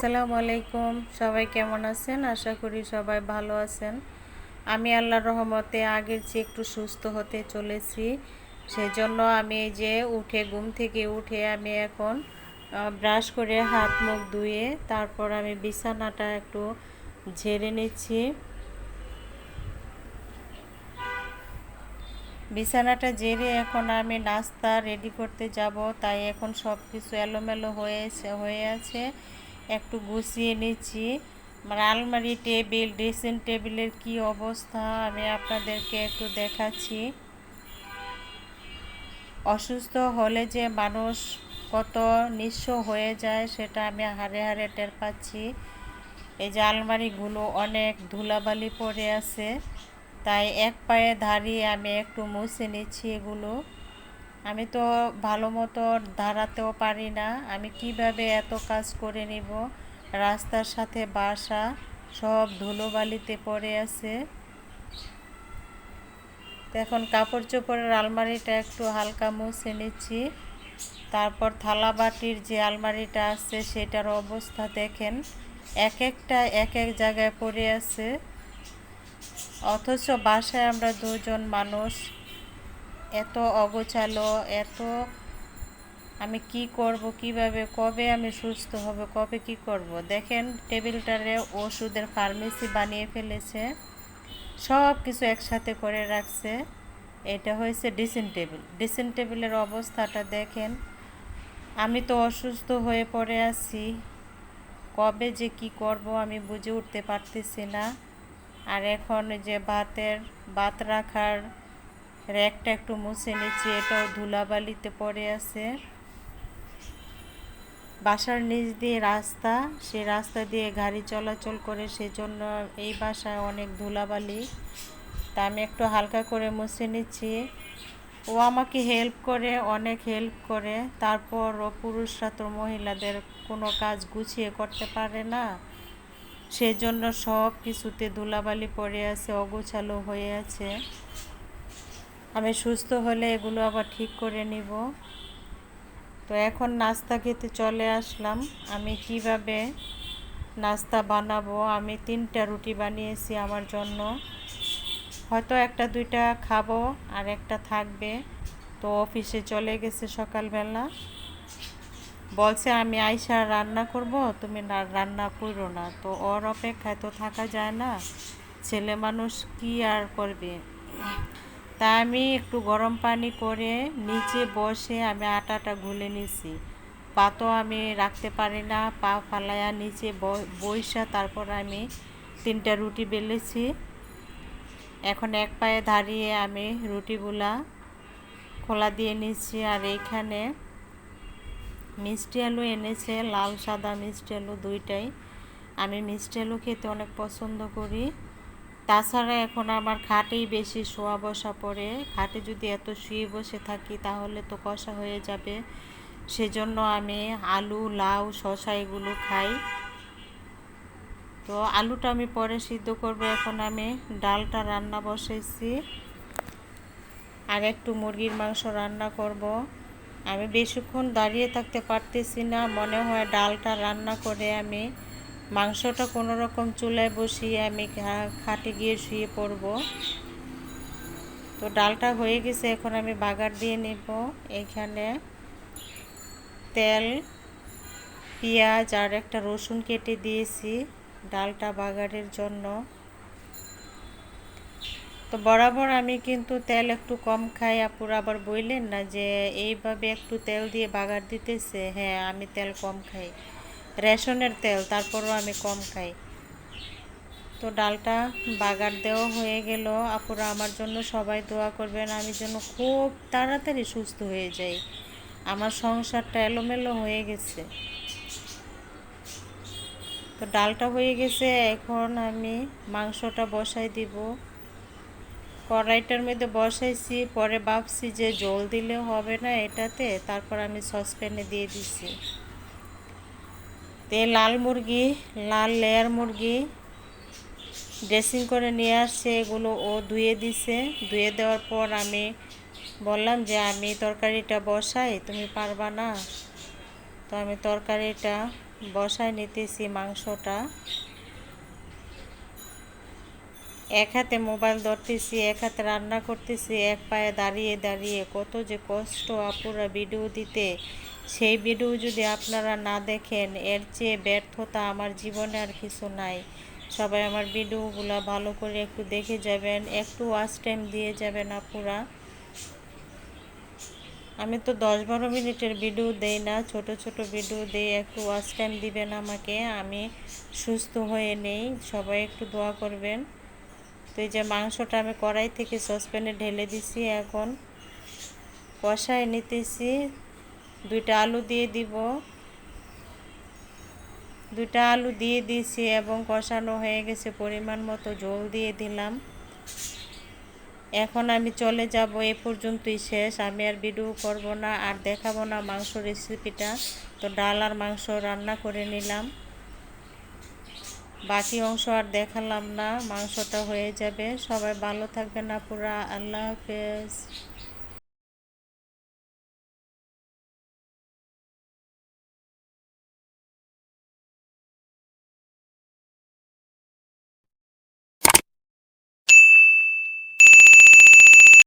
আসসালামু আলাইকুম। সবাই কেমন আছেন? আশা করি সবাই ভালো আছেন। আমি আল্লাহর রহমতে আগের চেয়ে একটু সুস্থ হতে চলেছি সেই জন্য আমি যে উঠে, ঘুম থেকে উঠে আমি এখন ব্রাশ করে হাত মুখ ধুয়ে তারপর আমি বিছানাটা একটু ঝেড়ে নিচ্ছি। বিছানাটা জেরে এখন আমি নাস্তা রেডি করতে যাব, তাই এখন সব কিছু এলোমেলো হয়েছে, হয়ে আছে। একটু গুছিয়ে নিচ্ছি। মানে আলমারি টেবিল, ড্রেসিং টেবিলের কি অবস্থা আমি আপনাদেরকে একটু দেখাচ্ছি। অসুস্থ হলে যে মানুষ কত নিঃস্ব হয়ে যায় সেটা আমি হারে হারে টের পাচ্ছি। এই যে আলমারিগুলো অনেক ধুলাবালি পড়ে আছে, তাই এক পায়ে দাঁড়িয়ে আমি একটু মুছে নিচ্ছি এগুলো। আমি তো ভালো মতো দাঁড়াতেও পারি না। আমি কীভাবে এত কাজ করে নিব? রাস্তার সাথে বাসা, সব ধুলোবালিতে পড়ে আছে। এখন কাপড় চোপড়ের আলমারিটা একটু হালকা মুছে নিচ্ছি। তারপর থালা বাটির যে আলমারিটা আছে, সেটার অবস্থা দেখেন। এক একটা, এক এক জায়গায় পড়ে আছে। অথচ বাসায় আমরা দুজন মানুষ। এত অগোছালো, এত আমি কি করব, কীভাবে, কবে আমি সুস্থ হব, কবে কি করব? দেখেন টেবিলটারে ওষুধের ফার্মেসি বানিয়ে ফেলেছে সব কিছু একসাথে করে রাখছে। এটা হয়েছে ড্রেসিং টেবিল ড্রেসিং টেবিলের অবস্থাটা দেখেন, আমি তো অসুস্থ হয়ে পড়ে আছি, কবে যে কি করব আমি বুঝে উঠতে পারতেছি না। আর এখন যে ভাতের, ভাত রাখার র্যাকটা একটু মুছে নিচ্ছি, এটাও ধুলাবালিতে পড়ে আছে। বাসার নিচ দিয়ে রাস্তা সে রাস্তা দিয়ে গাড়ি চলাচল করে সেজন্য এই বাসায় অনেক ধুলাবালি। তা আমি একটু হালকা করে মুছে নিচ্ছি। ও আমাকে হেল্প করে, অনেক হেল্প করে। তারপর ও পুরুষরা তো মহিলাদের কোনো কাজ গুছিয়ে করতে পারে না। সেজন্য সব কিছুতে ধুলাবালি পড়ে আছে, অগোছালো হয়ে আছে। আমি সুস্থ হলে এগুলো আবার ঠিক করে নিব। তো এখন নাস্তা খেতে চলে আসলাম। আমি কীভাবে নাস্তা বানাবো? আমি তিনটা রুটি বানিয়েছি আমার জন্য। হয়তো একটা, দুইটা খাব আর একটা থাকবে। তো অফিসে চলে গেছে সকালবেলা। বলছে, আমি আইসা রান্না করব, তুমি রান্না করো না। তো ওর অপেক্ষায় তো থাকা যায় না। ছেলে মানুষ কি আর করবে? তা আমি একটু গরম পানি করে নিচে বসে আমি আটাটা গুলে নিছি। পা তো আমি রাখতে পারি না, পা ফালাইয়া নিচে বইসা তারপর আমি তিনটা রুটি বেলেছি। এখন এক পায়ে দাঁড়িয়ে আমি রুটিগুলা খোলা দিয়ে নিচ্ছি আর এইখানে মিষ্টি আলু এনেছে, লাল সাদা মিষ্টি আলু দুইটাই। আমি মিষ্টি আলু খেতে অনেক পছন্দ করি। তাছাড়া এখন আমার খাটেই বেশি শোয়া বসা পড়ে। খাটে যদি এত শুয়ে বসে থাকি তাহলে তো কষা হয়ে যাবে। সেজন্য আমি আলু, লাউ শশা এগুলো খাই। তো আলুটা আমি পরে সিদ্ধ করব। এখন আমি ডালটা রান্না বসেছি আর একটু মুরগির মাংস রান্না করব। আমি বেশিক্ষণ দাঁড়িয়ে থাকতে পারতেছি না। মনে হয় ডালটা রান্না করে আমি মাংসটা কোনো রকম চুলায় বসিয়ে আমি খাটে গিয়ে শুয়ে পড়ব। তো ডালটা হয়ে গেছে, এখন আমি বাগার দিয়ে নেব। এখানে তেল, পেঁয়াজ আর একটা রসুন কেটে দিয়েছি ডালটা বাগারের জন্য। তো বরাবর আমি কিন্তু তেল একটু কম খাই। আপুর আবার বললেন না যে, এইভাবে একটু তেল দিয়ে বাগার দিতেছে। হ্যাঁ আমি তেল কম খাই। রেশনের তেল, তারপরও আমি কম খাই। তো ডালটা বাগার দেওয়া হয়ে গেল। আপুরা আমার জন্য সবাই দোয়া করবেন, আমি যেন খুব তাড়াতাড়ি সুস্থ হয়ে যাই। আমার সংসারটা এলোমেলো হয়ে গেছে। তো ডালটা হয়ে গেছে, এখন আমি মাংসটা বসাই দিব। কড়াইটার মধ্যে বসাইছি, পরে ভাবছি যে জল দিলে হবে না এটাতে, তারপর আমি সসপ্যানে দিয়ে দিছি। তে লাল মুরগি, লাল লেয়ার মুরগি ড্রেসিং করে নিয়ে আসছে, এগুলো ও ধুয়ে দিছে। ধুয়ে দেওয়ার পর আমি বললাম যে, আমি তরকারিটা বসাই, তুমি পারবা না? তো আমি তরকারিটা বসায় নিতেছি মাংসটা। এক হাতে মোবাইল ধরতেছি, এক হাতে রান্না করতেছি, এক পায়ে দাঁড়িয়ে দাঁড়িয়ে। কত যে কষ্ট আপুরা ভিডিও দিতে। সেই ভিডিও যদি আপনারা না দেখেন, এর চেয়ে ব্যর্থতা আমার জীবনে আর কিছু নাই। সবাই আমার ভিডিওগুলো ভালো করে একটু দেখে যাবেন, একটু ওয়াচ টাইম দিয়ে যাবেন আপুরা। আমি তো দশ বারো মিনিটের ভিডিও দেই না, ছোট ছোট ভিডিও দেই, একটু ওয়াচ টাইম দিবেন আমাকে। আমি সুস্থ হয়ে নেই, সবাই একটু দোয়া করবেন। তো এই যে মাংসটা আমি কড়াই থেকে সসপ্যানে ঢেলে দিছি এখন। কষায় নিতেছি। দুইটা আলু দিয়ে দিব। দুইটা আলু দিয়ে দিয়েছি এবং কষানো হয়ে গেছে পরিমাণ মতো জল দিয়ে দিলাম। এখন আমি চলে যাব এ পর্যন্তই শেষ। আমি আর ভিডিও করব না আর দেখাবো না মাংস রেসিপিটা। তো ডাল আর মাংস রান্না করে নিলাম। বাকি অংশ আর দেখালাম না মাংসটা হয়ে যাবে। সবাই ভালো থাকবেন আপুরা আল্লাহ হাফেজ।